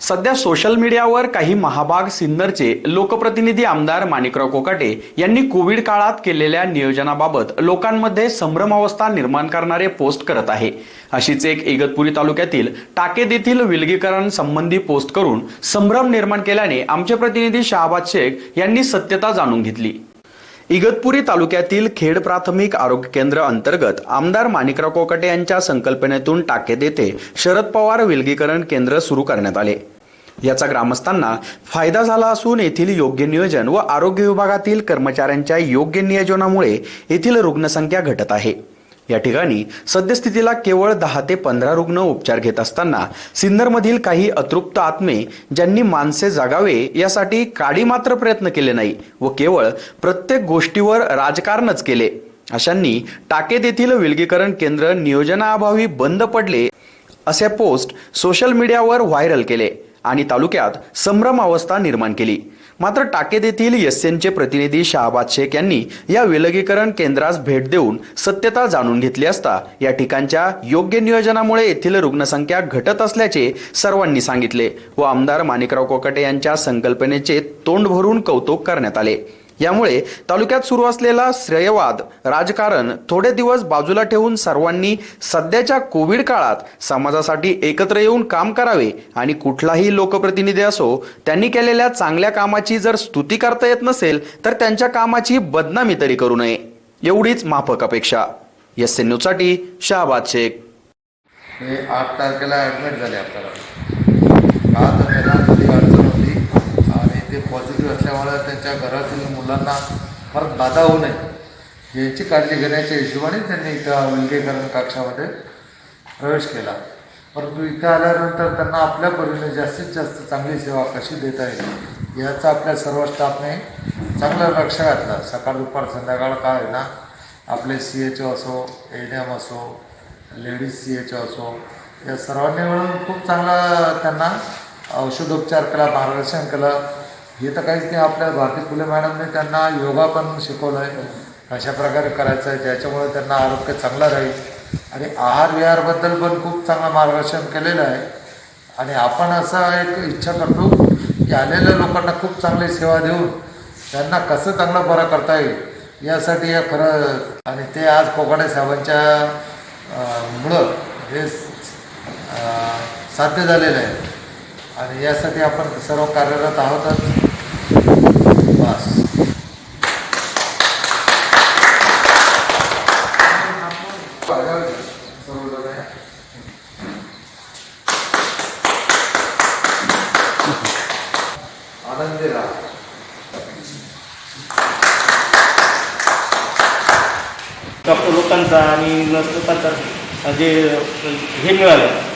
सध्या सोशल मीडियावर काही महाभाग सिन्नरचे लोकप्रतिनिधी आमदार माणिकराव कोकाटे यांनी कोविड काळात केलेल्या नियोजनाबाबत लोकांमध्ये संभ्रमावस्था निर्माण करणारे पोस्ट करत आहे. अशीच एक इगतपुरी तालुक्यातील टाकेद येथील विलगीकरण संबंधी पोस्ट करून संभ्रम निर्माण केल्याने आमचे प्रतिनिधी शहाबाद शेख यांनी सत्यता जाणून घेतली. इगतपुरी तालुक्यातील खेड प्राथमिक आरोग्य केंद्र अंतर्गत आमदार माणिकराव कोकटे यांच्या संकल्पनेतून टाकेत येथे शरद पवार विलगीकरण केंद्र सुरू करण्यात आले. याचा ग्रामस्थांना फायदा झाला असून येथील योग्य नियोजन व आरोग्य विभागातील कर्मचाऱ्यांच्या योग्य नियोजनामुळे येथील रुग्णसंख्या घटत आहे. या ठिकाणी सद्यस्थितीला केवळ दहा ते पंधरा रुग्ण उपचार घेत असताना सिन्नरमधील काही अतृप्त आत्मे ज्यांनी माणसे जागावे यासाठी काडी मात्र प्रयत्न केले नाही व केवळ प्रत्येक गोष्टीवर राजकारणच केले अशांनी टाकेत येथील विलगीकरण केंद्र नियोजनाअभावी बंद पडले असे पोस्ट सोशल मीडियावर व्हायरल केले आणि तालुक्यात संभ्रम अवस्था निर्माण केली. मात्र टाकेत येथील एसएनचे प्रतिनिधी शहाबाद शेख यांनी या विलगीकरण केंद्रास भेट देऊन सत्यता जाणून घेतली असता या ठिकाणच्या योग्य नियोजनामुळे येथील रुग्णसंख्या घटत असल्याचे सर्वांनी सांगितले व आमदार माणिकराव कोकाटे यांच्या संकल्पनेचे तोंड भरून कौतुक करण्यात आले. यामुळे तालुक्यात सुरू असलेला श्रेयवाद राजकारण थोडे दिवस बाजूला ठेवून सर्वांनी सध्याच्या कोविड काळात समाजासाठी एकत्र येऊन काम करावे आणि कुठलाही लोकप्रतिनिधी असो त्यांनी केलेल्या चांगल्या कामाची जर स्तुती करता येत नसेल तर त्यांच्या कामाची बदनामी तरी करू नये. एवढीच माफक अपेक्षा. एस एन न्यूजसाठी शहाबाद शेख. आठ तारखेला ॲडमिट झाले आपल्याला का तर त्यांना थोडी अडचण होती आणि ते त्यामुळे त्यांच्या घरातील मुलांना फार बाधा होऊ नये. याची काळजी घेण्याच्या हिशोबाने त्यांनी इथं विलगीकरण कक्षामध्ये प्रवेश केला. परंतु इथं आल्यानंतर त्यांना आपल्या परीने जास्तीत जास्त चांगली सेवा कशी देता येईल याचा आपल्या सर्व स्टाफने चांगलं लक्ष घातलं. सकाळ दुपार संध्याकाळ काय आहे ना? आपले सी एच ओ असो एन एम असो लेडीज सी एच ओ असो या सर्वांनी मिळून खूप चांगला त्यांना औषधोपचार केला मार्गदर्शन केलं. हे तर काहीच नाही आपल्या भारती फुले मॅडमने त्यांना योगा पण शिकवलं आहे अशा प्रकारे करायचं आहे ज्याच्यामुळे त्यांना आरोग्य चांगलं राहील. आणि आहार विहारबद्दल पण खूप चांगलं मार्गदर्शन केलेलं आहे. आणि आपण असं एक इच्छा करतो की आलेल्या लोकांना खूप चांगली सेवा देऊन त्यांना कसं चांगलं बरं करता येईल यासाठी हे खरं आणि ते आज कोकाटे साहेबांच्या मुळं हे साध्य झालेलं आहे. आणि यासाठी आपण सर्व कार्यरत आहोतच. बस आनंदी राहा डॉक्टर लोकांचा आणि नर्स लोकांचा जे हे मिळालं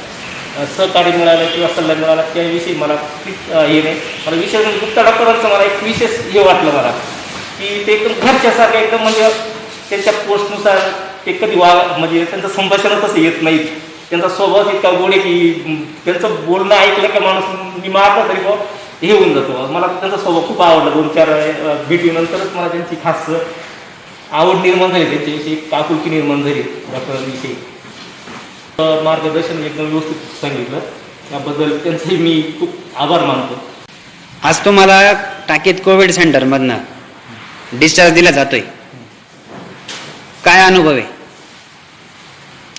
सहकार्य मिळालं किंवा सल्ला मिळाला त्याविषयी मला हे नाही. मला विशेष म्हणजे गुप्ता डॉक्टरांचं मला एक विशेष हे वाटलं मला की ते एकदम घरच्यासारखं एकदम म्हणजे त्यांच्या पोस्टनुसार ते कधी वा म्हणजे त्यांचं संभाषण तसं येत नाहीत. त्यांचा स्वभाव इतका गोड आहे की त्यांचं बोलणं ऐकलं का माणूस मी मारला तरी बुवा हे होऊन जातो मला त्यांचा स्वभाव खूप आवडला. दोन चार भेटीनंतरच मला त्यांची खास आवड निर्माण झाली. त्यांच्याविषयी आपुलकी निर्माण झाली डॉक्टरांविषयी. मार्गदर्शन एकदम व्यवस्थित सांगितलं. त्याबद्दल त्यांचे मी खूप आभार मानतो. आज तुम्हाला टाकीत कोविड सेंटरमधनं डिस्चार्ज दिला जातोय. काय अनुभव आहे?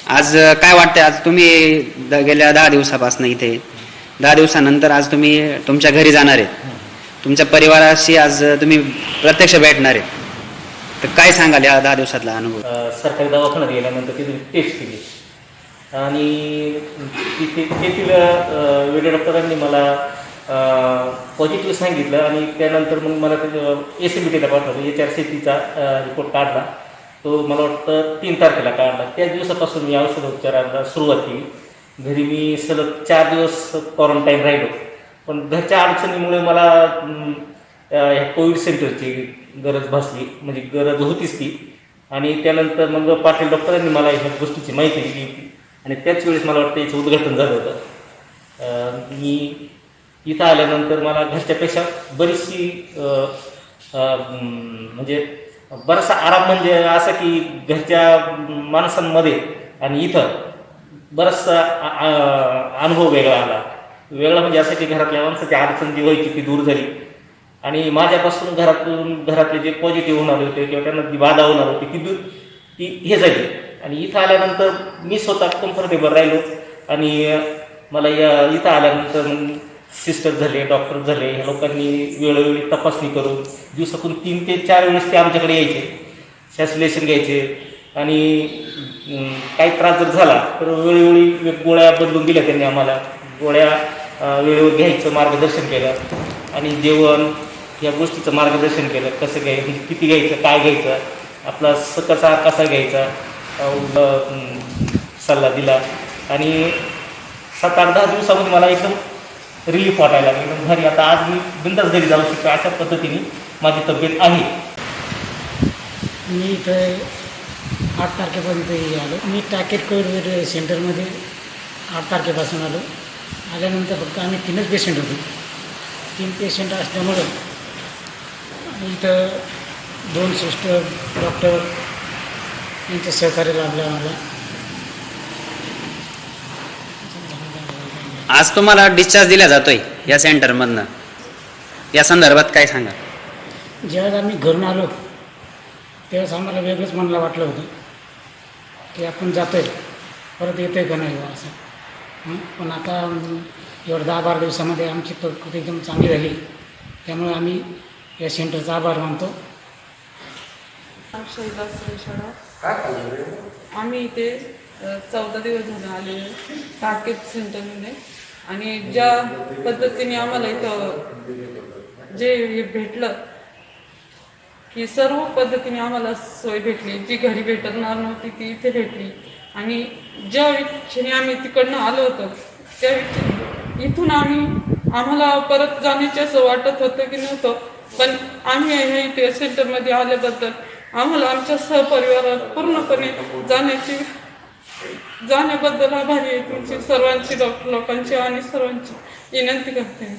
आज काय वाटतंय? आज तुम्ही गेल्या दहा दिवसापासून इथे दहा दिवसानंतर आज तुम्ही तुमच्या घरी जाणार आहेत तुमच्या परिवाराशी आज तुम्ही प्रत्यक्ष भेटणार आहेत तर काय सांगाल या दहा दिवसातला अनुभव? सरकारी दवाखान्यात गेल्यानंतर तिथे टेस्ट केली. आणि तिथे तेथील अ, वेगळ्या डॉक्टरांनी मला पॉझिटिव्ह सांगितलं आणि त्यानंतर मग मला ते एस एम बी टीला पाठवलं एच आर सी टीचा रिपोर्ट काढला. तो मला वाटतं तीन तारखेला काढला. त्याच दिवसापासून मी औषधोपचाराला सुरुवात. केली घरी मी सलग चार दिवस क्वारंटाईन राहिलो. पण घरच्या अडचणीमुळे मला ह्या कोविड सेंटरची गरज भासली. म्हणजे गरज होतीच ती. आणि त्यानंतर मग पाटील डॉक्टरांनी मला ह्या गोष्टीची माहिती दिली. आणि त्याच वेळेस मला वाटतं याचं उद्घाटन झालं होतं. मी इथं आल्यानंतर मला घरच्यापेक्षा बरीचशी म्हणजे बराचसा आराम म्हणजे असं की घरच्या माणसांमध्ये आणि इथं बराचसा अनुभव वेगळा आला. वेगळा म्हणजे असं की घरातल्या माणसाची अडचण जी व्हायची ती दूर झाली. आणि माझ्यापासून घरातून घरातले जे पॉझिटिव्ह होणार होते किंवा त्यांना जी बाधा होणार होती ती दूर ती हे झाली. आणि इथं आल्यानंतर मी स्वतः कम्फर्टेबल राहिलो. आणि मला या इथं आल्यानंतर सिस्टर झाले डॉक्टर झाले ह्या लोकांनी वेळोवेळी तपासणी करून दिवसातून तीन ते चार वेळेस ते आमच्याकडे यायचे सॅसुलेशन घ्यायचे. आणि काही त्रास जर झाला तर वेळोवेळी गोळ्या बदलून दिल्या त्यांनी आम्हाला. गोळ्या वेळेवर घ्यायचं मार्गदर्शन केलं. आणि जेवण या गोष्टीचं मार्गदर्शन केलं. कसं घ्यायचं म्हणजे किती घ्यायचं काय घ्यायचं आपला स कसा कसा घ्यायचा सल्ला दिला. आणि सात आठ दहा दिवसामध्ये मला एकदम रिलीफ वाटायला लागली. एकदम घरी आता आज मी बिंदास घरी जाऊ शकतो अशा पद्धतीने माझी तब्येत आहे. मी इथं आठ तारखेपर्यंत आलो. मी टाकेट कोविड सेंटरमध्ये आठ तारखेपासून आलो. आल्यानंतर फक्त आम्ही तीनच पेशंट होतो. तीन पेशंट असल्यामुळं इथं दोन सिस्टर डॉक्टर यांचं सहकार्य लाभलं आम्हाला आज तुम्हाला डिस्चार्ज दिला जातोय या सेंटरमधनं या संदर्भात काय सांगा? ज्यावेळेस आम्ही घरून आलो त्यावेळेस आम्हाला वेगळंच मनाला वाटलं होतं की आपण जातो आहे परत येतो आहे का नाही असं? पण आता एवढं दहा बारा दिवसामध्ये आमची प्रकृती एकदम चांगली झाली. त्यामुळे आम्ही या सेंटरचा आभार मानतो. आम्ही इथे चौदा दिवस झाले आलेले टाकेत सेंटरमध्ये. आणि ज्या पद्धतीने आम्हाला इथं जे हे भेटलं की सर्व पद्धतीने आम्हाला सोय भेटली. जी घरी भेटणार नव्हती ती इथे भेटली. आणि ज्या इच्छेने आम्ही तिकडनं आलो होतो त्या इथून आम्ही आम्हाला परत जाण्याचे असं वाटत होतं की नव्हतं. पण आम्ही हे इथे सेंटरमध्ये आल्याबद्दल आम्हाला आमच्या सहपरिवारात पूर्णपणे जाण्याची जाण्याबद्दल आभारी आहे तुमची सर्वांची डॉक्टर लोकांची आणि सर्वांची विनंती करते.